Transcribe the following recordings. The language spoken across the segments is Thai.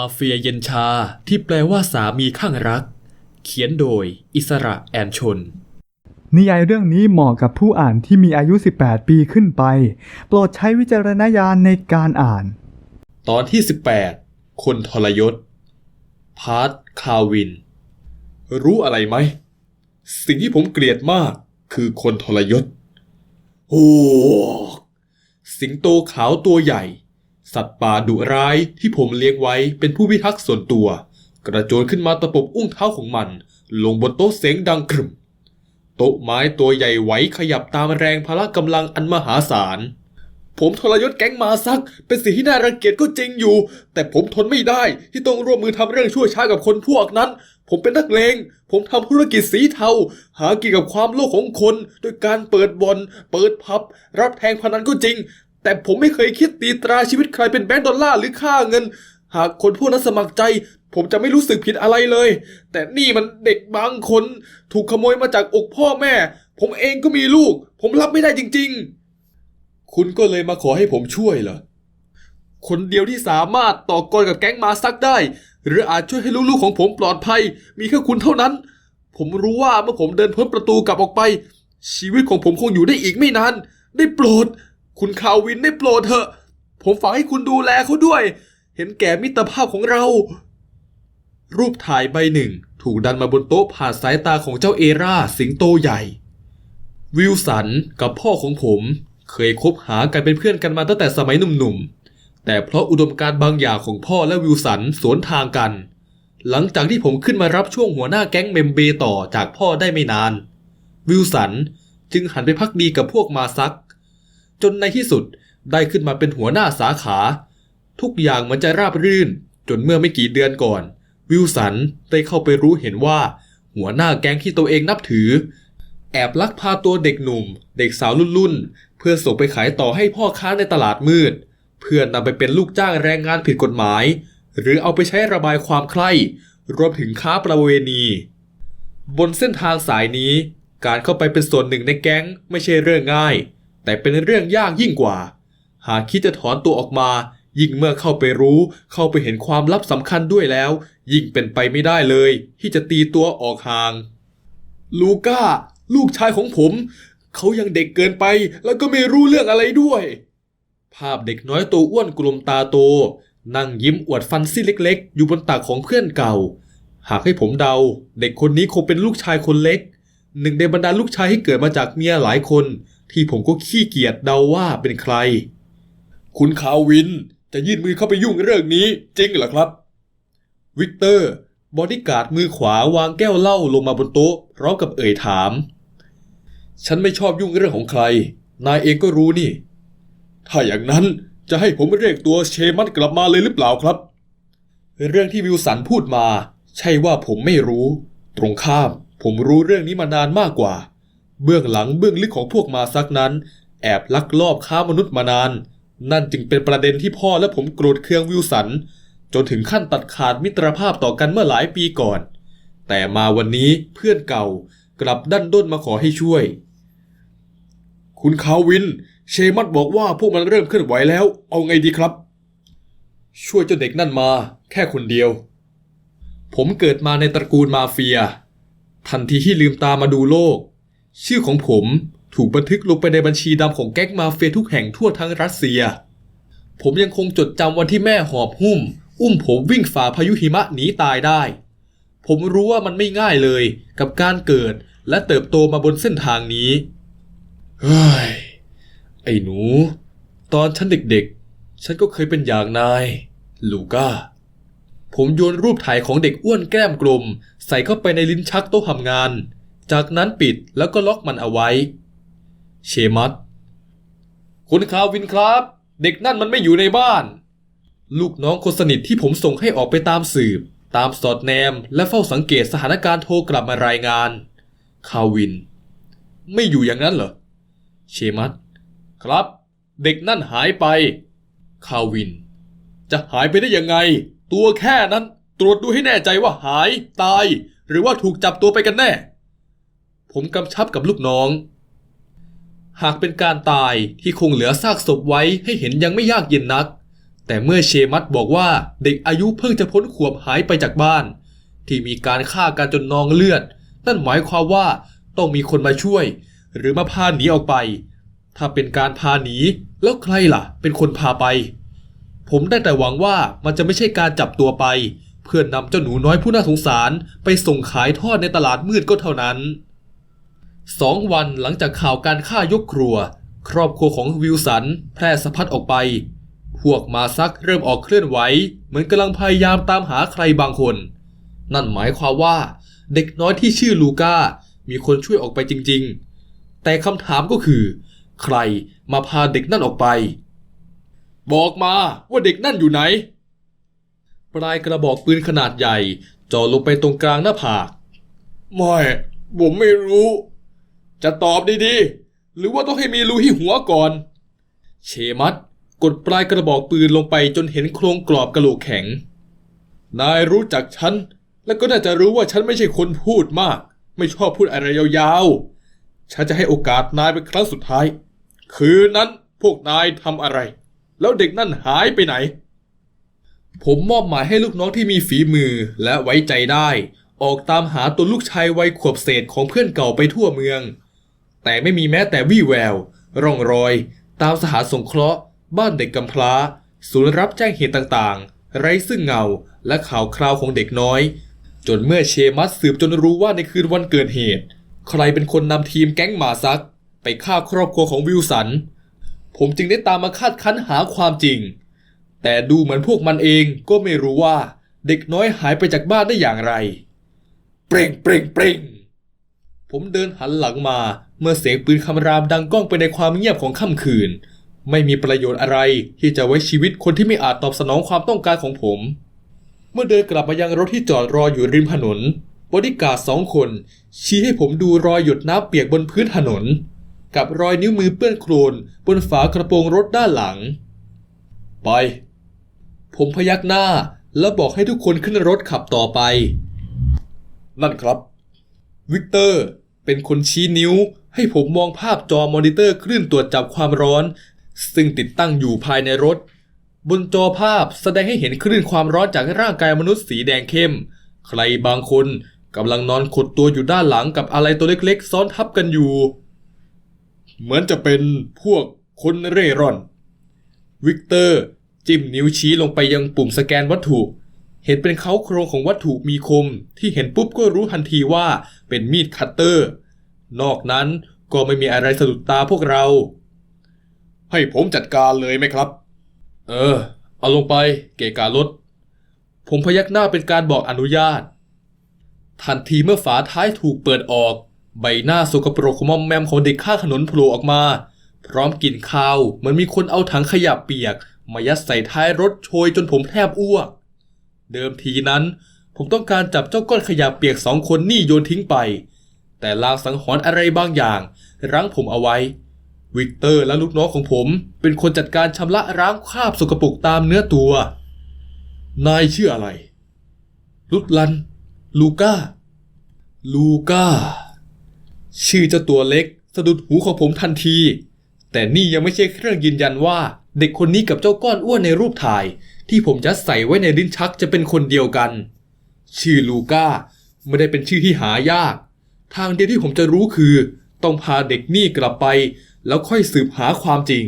มาเฟียเย็นชาที่แปลว่าสามีข้างรัก เขียนโดย อิสระแอนชน นิยายเรื่องนี้เหมาะกับผู้อ่านที่มีอายุ 18 ปีขึ้นไป โปรดใช้วิจารณญาณในการอ่าน ตอนที่ 18 คนทรยศ พาร์ทคาวิน รู้อะไรไหม สิ่งที่ผมเกลียดมากคือคนทรยศ โอ้ สิงโตขาวตัวใหญ่ สัตว์ป่าดุร้ายที่ผมเลี้ยงไว้เป็นผู้พิทักษ์ส่วนตัว กระโจนขึ้นมาตะปบอุ้งเท้าของมัน ลงบนโต๊ะเสียงดังครึมโต๊ะไม้ตัวใหญ่ไหวขยับตามแรงพละกำลังอันมหาศาล ผมทรยศแก๊งมาซัก เป็นสิ่งที่น่ารังเกียจก็จริงอยู่ แต่ผมทนไม่ได้ที่ต้องร่วมมือทำเรื่องชั่วช้ากับคนพวกนั้น ผมเป็นนักเลง ผมทำธุรกิจสีเทา หากินกับความโลภของคน โดยการเปิดบอลเปิดพับ รับแทงพนันก็จริง แต่ผมไม่เคยคิดตีตราชีวิตใครเป็นแบงก์ดอลลาร์หรือค่าเงิน หากคนพวกนั้นสมัครใจ ผมจะไม่รู้สึกผิดอะไรเลย แต่นี่มันเด็กบางคน ถูกขโมยมาจากอกพ่อแม่ ผมเองก็มีลูก ผมรับไม่ได้จริง ๆ คุณก็เลยมาขอให้ผมช่วยเหรอคนเดียวที่สามารถต่อกรกับแก๊งมาซักได้ หรืออาจช่วยให้ลูกๆของผมปลอดภัย มีแค่คุณเท่านั้น ผมรู้ว่าเมื่อผมเดินพ้นประตูกลับออกไป ชีวิตของผมคงอยู่ได้อีกไม่นาน ได้โปรด คุณคาวินได้โปรดเถอะ ผมฝากให้คุณดูแลเขาด้วย เห็นแก่มิตรภาพของเรา รูปถ่ายใบหนึ่ง ถูกดันมาบนโต๊ะผ่านสายตาของเจ้าเอราสิงโตใหญ่ วิลสันกับพ่อของผม เคยคบหากันเป็นเพื่อนกันมาตั้งแต่สมัยหนุ่มๆ แต่เพราะอุดมการณ์บางอย่างของพ่อและวิลสันสวนทางกัน หลังจากที่ผมขึ้นมารับช่วงหัวหน้าแก๊งเมมเบต่อจากพ่อได้ไม่นาน วิลสันจึงหันไปพักดีกับพวกมาซัก จนในที่สุดได้ขึ้นมาเป็นหัวหน้าสาขา ทุกอย่างมันจะราบรื่น จนเมื่อไม่กี่เดือนก่อน วิลสันได้เข้าไปรู้เห็นว่า หัวหน้าแก๊งที่ตัวเองนับถือ แอบลักพาตัวเด็กหนุ่ม เด็กสาวรุ่นๆเพื่อส่งไปขายต่อให้พ่อค้าในตลาดมืด เพื่อนำไปเป็นลูกจ้างแรงงานผิดกฎหมาย หรือเอาไปใช้ระบายความใคร่รวมถึงค้าประเวณี บนเส้นทางสายนี้ การเข้าไปเป็นส่วนหนึ่งในแก๊งไม่ใช่เรื่องง่าย แต่เป็นเรื่องยากยิ่งกว่า หากคิดจะถอนตัวออกมา ยิ่งเมื่อเข้าไปรู้เข้าไปเห็นความลับสำคัญด้วยแล้ว ยิ่งเป็นไปไม่ได้เลย ที่จะตีตัวออกห่าง ลูก้า ลูกชายของผม เขายังเด็กเกินไป แล้วก็ไม่รู้เรื่องอะไรด้วย ภาพเด็กน้อยตัวอ้วนกลมตาโต นั่งยิ้มอวดฟันซี่เล็ก ๆ อยู่บนตักของเพื่อนเก่า หากให้ผมเดา เด็กคนนี้คงเป็นลูกชายคนเล็ก หนึ่งในบรรดาลูกชายที่เกิดมาจากเมียหลายคน ที่ผมก็ขี้เกียจเดาว่าเป็นใคร คุณคาวินจะยื่นมือเข้าไปยุ่งเรื่องนี้จริงเหรอครับ วิกเตอร์ บอดี้การ์ดมือขวาวางแก้วเหล้าลงมาบนโต๊ะพร้อมกับเอ่ยถาม ฉันไม่ชอบยุ่งเรื่องของใคร นายเองก็รู้นี่ ถ้าอย่างนั้นจะให้ผมเรียกตัวเชมันกลับมาเลยหรือเปล่าครับ เรื่องที่วิลสันพูดมา ใช่ว่าผมไม่รู้ ตรงข้าม ผมรู้เรื่องนี้มานานมากกว่า เบื้องหลังเบื้องลึกของพวกมาซักนั้น แอบลักลอบค้ามนุษย์มานาน นั่นจึงเป็นประเด็นที่พ่อและผมโกรธเคืองวิลสัน จนถึงขั้นตัดขาดมิตรภาพต่อกันเมื่อหลายปีก่อน แต่มาวันนี้เพื่อนเก่ากลับดันด้นมาขอให้ช่วย คุณคาวิน เชมัดบอกว่าพวกมันเริ่มเคลื่อนไหวแล้ว เอาไงดีครับ ช่วยเจ้าเด็กนั่นมา แค่คนเดียว ผมเกิดมาในตระกูลมาเฟีย ทันทีที่ลืมตามาดูโลก ชื่อของผมถูกบันทึกลงไปในบัญชีดำของแก๊งมาเฟียทุกแห่งทั่วทั้งรัสเซีย ผมยังคงจดจำวันที่แม่หอบหุ้ม อุ้มผมวิ่งฝ่าพายุหิมะหนีตายได้ ผมรู้ว่ามันไม่ง่ายเลยกับการเกิดและเติบโตมาบนเส้นทางนี้ เฮ้ย ไอ้หนู ตอนฉันเด็กๆ ฉันก็เคยเป็นอย่างนาย ลูก้า ผมโยนรูปถ่ายของเด็กอ้วนแก้มกลม ใส่เข้าไปในลิ้นชักโต๊ะทำงาน จากนั้นปิดแล้วก็ล็อกมันเอาไว้ เชมัสคุณคาวินครับ เด็กนั่นมันไม่อยู่ในบ้าน ลูกน้องคนสนิทที่ผมส่งให้ออกไปตามสืบ ตามสอดแนม และเฝ้าสังเกตสถานการณ์โทรกลับมารายงาน คาวิน ไม่อยู่อย่างนั้นเหรอ เชมัสครับ เด็กนั่นหายไป คาวิน จะหายไปได้ยังไง ตัวแค่นั้น ตรวจดูให้แน่ใจว่าหาย ตาย หรือว่าถูกจับตัวไปกันแน่ ผมกำชับกับลูกน้อง หากเป็นการตายที่คงเหลือซากศพไว้ให้เห็นยังไม่ยากเย็นนัก แต่เมื่อเชมัตบอกว่าเด็กอายุเพิ่งจะพ้นขวบหายไปจากบ้าน ที่มีการฆ่ากันจนนองเลือด นั่นหมายความว่าต้องมีคนมาช่วย หรือมาพาหนีออกไป ถ้าเป็นการพาหนีแล้วใครล่ะ เป็นคนพาไป ผมได้แต่หวังว่ามันจะไม่ใช่การจับตัวไป เพื่อนนำเจ้าหนูน้อยผู้น่าสงสารไปส่งขายทอดในตลาดมืดก็เท่านั้น สองวันหลังจากข่าวการฆ่ายกครัว ครอบครัวของวิลสันแพร่สะพัดออกไป พวกมาซักเริ่มออกเคลื่อนไหว เหมือนกำลังพยายามตามหาใครบางคน นั่นหมายความว่า เด็กน้อยที่ชื่อลูก้า มีคนช่วยออกไปจริง ๆ แต่คำถามก็คือ ใครมาพาเด็กนั่นออกไป บอกมาว่าเด็กนั่นอยู่ไหน ปลายกระบอกปืนขนาดใหญ่จ่อลงไปตรงกลางหน้าผากไม่ ผมไม่รู้ จะตอบดีๆ หรือว่าต้องให้มีรูที่หัวก่อน เชมัดกดปลายกระบอกปืนลงไปจนเห็นโครงกรอบกระโหลกแข็ง นายรู้จักฉัน แล้วก็น่าจะรู้ว่าฉันไม่ใช่คนพูดมาก ไม่ชอบพูดอะไรยาวๆ ฉันจะให้โอกาสนายเป็นครั้งสุดท้าย คืนนั้นพวกนายทำอะไร แล้วเด็กนั่นหายไปไหน ผมมอบหมายให้ลูกน้องที่มีฝีมือและไว้ใจได้ ออกตามหาตัวลูกชายวัยขวบเศษของเพื่อนเก่าไปทั่วเมือง แต่ไม่มีแม้แต่วี่แวว ร่องรอย ตามสถานสงเคราะห์ บ้านเด็กกำพร้า ศูนย์รับแจ้งเหตุต่างๆ ไร้ซึ่งเงา และข่าวคราวของเด็กน้อย จนเมื่อเชมัสสืบจนรู้ว่าในคืนวันเกิดเหตุ ใครเป็นคนนำทีมแก๊งหมาซัก ไปฆ่าครอบครัวของวิลสัน ผมจึงได้ตามมาคาดคั้นหาความจริง แต่ดูเหมือนพวกมันเองก็ไม่รู้ว่าเด็กน้อยหายไปจากบ้านได้อย่างไร เปร่งเปร่งเปร่งผมเดินหันหลังมา เมื่อเสียงปืนคำรามดังก้องไปในความเงียบของค่ำคืน ไม่มีประโยชน์อะไรที่จะไว้ชีวิตคนที่ไม่อาจตอบสนองความต้องการของผม เมื่อเดินกลับมายังรถที่จอดรออยู่ริมถนนบอดี้การ์ดสองคน ชี้ให้ผมดูรอยหยดน้ำเปียกบนพื้นถนน กับรอยนิ้วมือเปื้อนโคลนบนฝากระโปรงรถด้านหลัง ไป ผมพยักหน้าแล้วบอกให้ทุกคนขึ้นรถขับต่อไป นั่นครับ วิกเตอร์เป็นคนชี้นิ้ว ให้ผมมองภาพจอมอนิเตอร์คลื่นตรวจจับความร้อน ซึ่งติดตั้งอยู่ภายในรถ บนจอภาพแสดงให้เห็นคลื่นความร้อนจากร่างกายมนุษย์สีแดงเข้ม ใครบางคนกำลังนอนขดตัวอยู่ด้านหลังกับอะไรตัวเล็กๆ ซ้อนทับกันอยู่ เหมือนจะเป็นพวกคนเร่ร่อน วิกเตอร์ จิ้มนิ้วชี้ลงไปยังปุ่มสแกนวัตถุ เห็นเป็นเขาโครงของวัตถุมีคม ที่เห็นปุ๊บก็รู้ทันทีว่าเป็นมีดคัตเตอร์ นอกนั้นก็ไม่มีอะไรสะดุดตาพวกเรา ให้ผมจัดการเลยไหมครับ เออ เอาลงไปเกะการรถผมพยักหน้าเป็นการบอกอนุญาต ทันทีเมื่อฝาท้ายถูกเปิดออก ใบหน้าสกปรกของมอมแมมของเด็กข้างถนนโผล่ออกมา พร้อมกลิ่นคาวเหมือนมีคนเอาถังขยะเปียก มายัดใส่ท้ายรถโชยจนผมแทบอ้วก เดิมทีนั้น ผมต้องการจับเจ้าก้อนขยะเปียกสองคนนี่โยนทิ้งไป แต่ลางสังหรณ์อะไรบางอย่าง รั้งผมเอาไว้ วิกเตอร์และลูกน้องของผม เป็นคนจัดการชำระล้างคราบสกปรกตามเนื้อตัว นายชื่ออะไร ลุดลัน ลูก้า ลูก้า ชื่อเจ้าตัวเล็ก สะดุดหูของผมทันที แต่นี่ยังไม่ใช่เครื่องยืนยันว่า เด็กคนนี้กับเจ้าก้อนอ้วนในรูปถ่าย ที่ผมยัดใส่ไว้ในลิ้นชักจะเป็นคนเดียวกัน ชื่อลูก้าไม่ได้เป็นชื่อที่หายาก ทางเดียวที่ผมจะรู้คือ ต้องพาเด็กนี่กลับไป แล้วค่อยสืบหาความจริง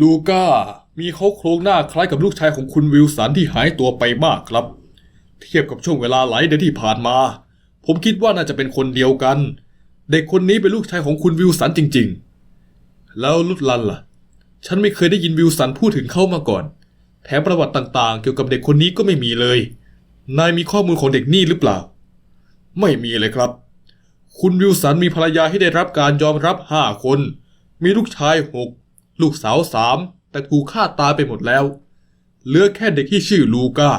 ลูก้ามีเขาโครงหน้าคล้ายกับลูกชายของคุณวิลสันที่หายตัวไปมากครับ เทียบกับช่วงเวลาหลายเดือนที่ผ่านมา ผมคิดว่าน่าจะเป็นคนเดียวกัน เด็กคนนี้เป็นลูกชายของคุณวิลสันจริง ๆ แล้วลุดลันล่ะ ฉันไม่เคยได้ยินวิลสันพูดถึงเขามาก่อน แถมประวัติต่างๆ เกี่ยวกับเด็กคนนี้ก็ไม่มีเลย นายมีข้อมูลของเด็กนี่หรือเปล่า ไม่มีเลยครับ คุณวิลสันมีภรรยาที่ได้รับการยอมรับห้าคน มีลูกชายหกลูกสาวสามแต่ถูกฆ่าตายไปหมดแล้ว เหลือแค่เด็กที่ชื่อลูก้า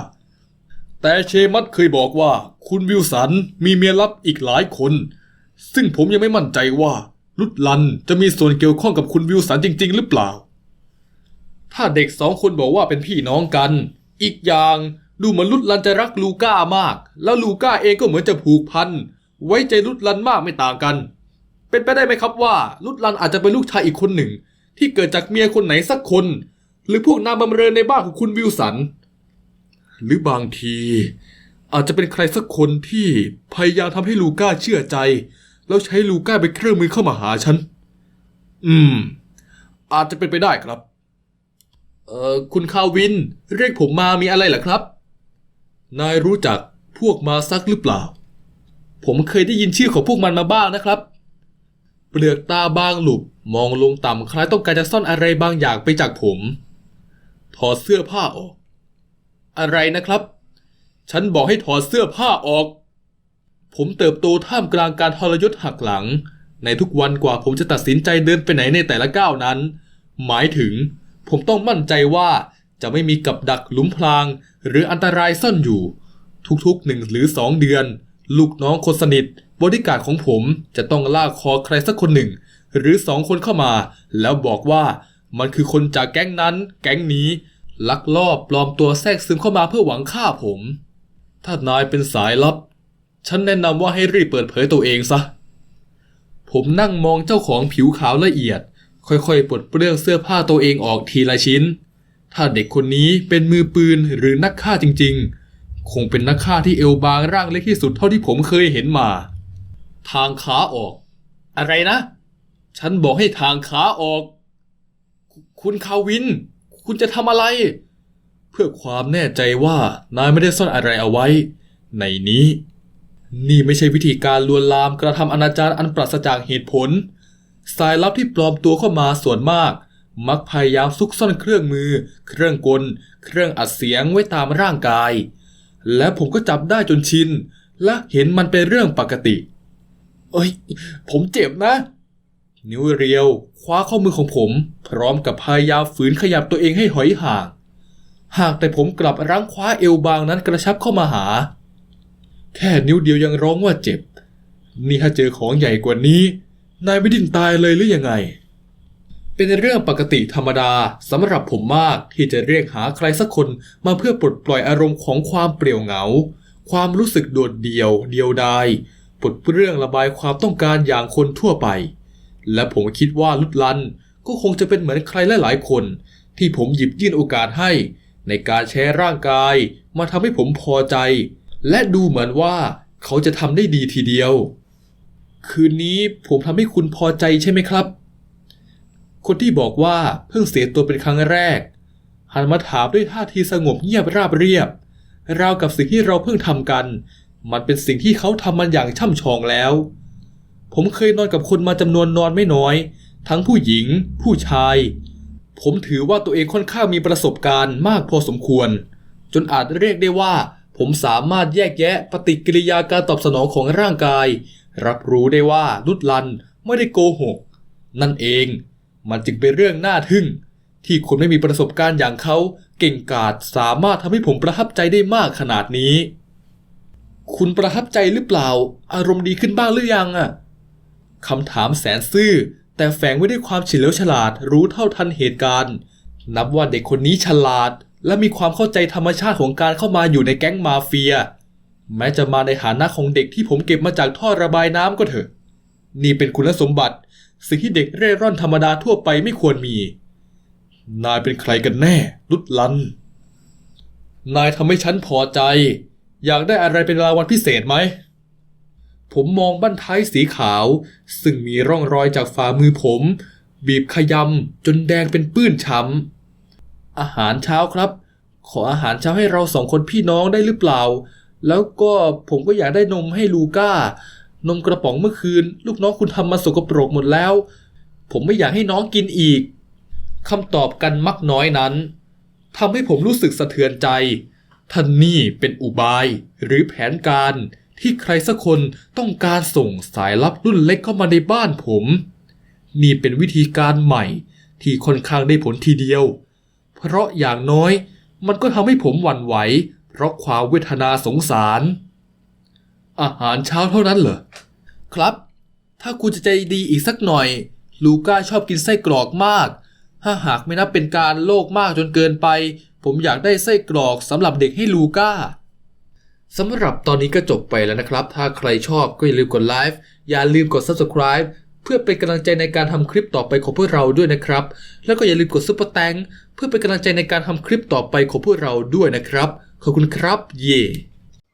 แต่เชมัตเคยบอกว่า คุณวิลสันมีเมียลับอีกหลายคน ซึ่งผมยังไม่มั่นใจว่าลุดลันจะมีส่วนเกี่ยวข้องกับคุณวิลสันจริง ๆ หรือเปล่า ถ้าเด็กสองคนบอกว่าเป็นพี่น้องกัน อีกอย่างดูเหมือนลุดลันจะรักลูก้ามาก แล้วลูก้าเองก็เหมือนจะผูกพัน ไว้ใจลุดลันมากไม่ต่างกัน เป็นไปได้ไหมครับว่าลุดลันอาจจะเป็นลูกชายอีกคนหนึ่ง ที่เกิดจากเมียคนไหนสักคน หรือพวกนางบำเรอในบ้านของคุณวิลสัน หรือบางที อาจจะเป็นใครสักคนที่พยายามทำให้ลูก้าเชื่อใจ แล้วใช้ลูก้าเป็นเครื่องมือเข้ามาหาฉัน อืม อาจจะเป็นไปได้ครับ เอ่อคุณคาวิน เรียกผมมามีอะไรเหรอครับ นายรู้จักพวกมาซักหรือเปล่า ผมเคยได้ยินชื่อของพวกมันมาบ้างนะครับ เปลือกตาบางหลุบมองลงต่ำคล้ายต้องการจะซ่อนอะไรบางอย่างไปจากผม ถอดเสื้อผ้าออก อะไรนะครับ ฉันบอกให้ถอดเสื้อผ้าออก ผมเติบโตท่ามกลางการทรยศหักหลัง ในทุกวันกว่าผมจะตัดสินใจเดินไปไหนในแต่ละก้าวนั้น หมายถึง ผมต้องมั่นใจว่าจะไม่มีกับดักหลุมพราง หรืออันตรายซ่อนอยู่ ทุกๆหนึ่งหรือสองเดือน ลูกน้องคนสนิทบริการของผมจะต้องลากคอใครสักคนหนึ่ง หรือสองคนเข้ามา แล้วบอกว่ามันคือคนจากแก๊งนั้น แก๊งนี้ ลักลอบปลอมตัวแทรกซึมเข้ามาเพื่อหวังฆ่าผม ถ้านายเป็นสายลับ ฉันแนะนำว่าให้รีบเปิดเผยตัวเองซะ ผมนั่งมองเจ้าของผิวขาวละเอียด ค่อยๆปลดเปลื้องเสื้อผ้าตัวเองออกทีละชิ้น ถ้าเด็กคนนี้เป็นมือปืนหรือนักฆ่าจริงๆ คงเป็นนักฆ่าที่เอวบางร่างเล็กที่สุดเท่าที่ผมเคยเห็นมา ทางขาออก อะไรนะ ฉันบอกให้ทางขาออกคุคุณคาวิน คุณจะทำอะไร เพื่อความแน่ใจว่านายไม่ได้ซ่อนอะไรเอาไว้ ในนี้ นี่ไม่ใช่วิธีการลวนลามกระทำอนาจารอันปราศจากเหตุผล สายลับที่ปลอมตัวเข้ามาส่วนมากมักพยายามซุกซ่อนเครื่องมือ เครื่องกล เครื่องอัดเสียงไว้ตามร่างกาย และผมก็จับได้จนชิน และเห็นมันเป็นเรื่องปกติ เอ้ย ผมเจ็บนะ นิ้วเรียว คว้าข้อมือของผม พร้อมกับพยายามฝืนขยับตัวเองให้หอยห่าง หากแต่ผมกลับรั้งคว้าเอวบางนั้นกระชับเข้ามาหา แค่นิ้วเดียวยังร้องว่าเจ็บ นี่ถ้าเจอของใหญ่กว่านี้ นายไม่ดิ้นตายเลยหรือยังไง เป็นเรื่องปกติธรรมดาสำหรับผมมากที่จะเรียกหาใครสักคนมาเพื่อปลดปล่อยอารมณ์ของความเปรี่ยวเหงา ความรู้สึกโดดเดี่ยว เดียวดายปลดเปลื้องระบายความต้องการอย่างคนทั่วไป และผมคิดว่าลุดลันก็คงจะเป็นเหมือนใครหลายๆคน ที่ผมหยิบยื่นโอกาสให้ ในการแชร์ร่างกาย มาทำให้ผมพอใจ และดูเหมือนว่าเขาจะทำได้ดีทีเดียว คืนนี้ผมทำให้คุณพอใจใช่ไหมครับ คนที่บอกว่าเพิ่งเสียตัวเป็นครั้งแรก หันมาถามด้วยท่าทีสงบเงียบราบเรียบ ราวกับสิ่งที่เราเพิ่งทำกัน มันเป็นสิ่งที่เขาทำมันอย่างช่ำชองแล้ว ผมเคยนอนกับคนมาจำนวนนอนไม่น้อย ทั้งผู้หญิง ผู้ชาย ผมถือว่าตัวเองค่อนข้างมีประสบการณ์มากพอสมควร จนอาจเรียกได้ว่า ผมสามารถแยกแยะปฏิกิริยาการตอบสนองของร่างกาย รับรู้ได้ว่าลุดลันไม่ได้โกหก นั่นเอง มันจึงเป็นเรื่องน่าทึ่ง ที่คนไม่มีประสบการณ์อย่างเขาเก่งกาจสามารถทำให้ผมประทับใจได้มากขนาดนี้ คุณประทับใจหรือเปล่า อารมณ์ดีขึ้นบ้างหรือยังอะคำถามแสนซื่อ แต่แฝงไว้ด้วยความเฉลียวฉลาดรู้เท่าทันเหตุการณ์ นับว่าเด็กคนนี้ฉลาด และมีความเข้าใจธรรมชาติของการเข้ามาอยู่ในแก๊งมาเฟีย แม้จะมาในฐานะของเด็กที่ผมเก็บมาจากท่อระบายน้ำก็เถอะ นี่เป็นคุณสมบัติ สิ่งที่เด็กเร่ร่อนธรรมดาทั่วไปไม่ควรมี นายเป็นใครกันแน่ ลุดลัน นายทำให้ฉันพอใจ อยากได้อะไรเป็นรางวัลพิเศษไหม ผมมองบั้นท้ายสีขาว ซึ่งมีร่องรอยจากฝ่ามือผม บีบขยำจนแดงเป็นปื้นช้ำ อาหารเช้าครับ ขออาหารเช้าให้เราสองคนพี่น้องได้หรือเปล่า แล้วก็ผมก็อยากได้นมให้ลูก้า นมกระป๋องเมื่อคืน ลูกน้องคุณทำมาสกปรกหมดแล้ว ผมไม่อยากให้น้องกินอีกคำตอบกันมักน้อยนั้นทำให้ผมรู้สึกสะเทือนใจ ท่านนี่เป็นอุบายหรือแผนการที่ใครสักคนต้องการส่งสายลับรุ่นเล็กเข้ามาในบ้านผม นี่เป็นวิธีการใหม่ที่ค่อนข้างได้ผลทีเดียว เพราะอย่างน้อยมันก็ทำให้ผมหวั่นไหว เพราะความเวทนาสงสาร อาหารเช้าเท่านั้นเหรอ ครับ ถ้าคุณจะใจดีอีกสักหน่อย ลูก้าชอบกินไส้กรอกมาก ถ้าหากไม่นับเป็นการโลกมากจนเกินไป ผมอยากได้ไส้กรอกสำหรับเด็กให้ลูก้าสำหรับตอนนี้ก็จบไปแล้วนะครับ ถ้าใครชอบก็อย่าลืมกดไลฟ์อย่าลืมกด subscribe เพื่อเป็นกำลังใจในการทำคลิปต่อไปของพวกเราด้วยนะครับ แล้วก็อย่าลืมกดซุปเปอร์แตงเพื่อเป็นกำลังใจในการทำคลิปต่อไปของพวกเราด้วยนะครับ ขอบคุณครับ เย่ yeah.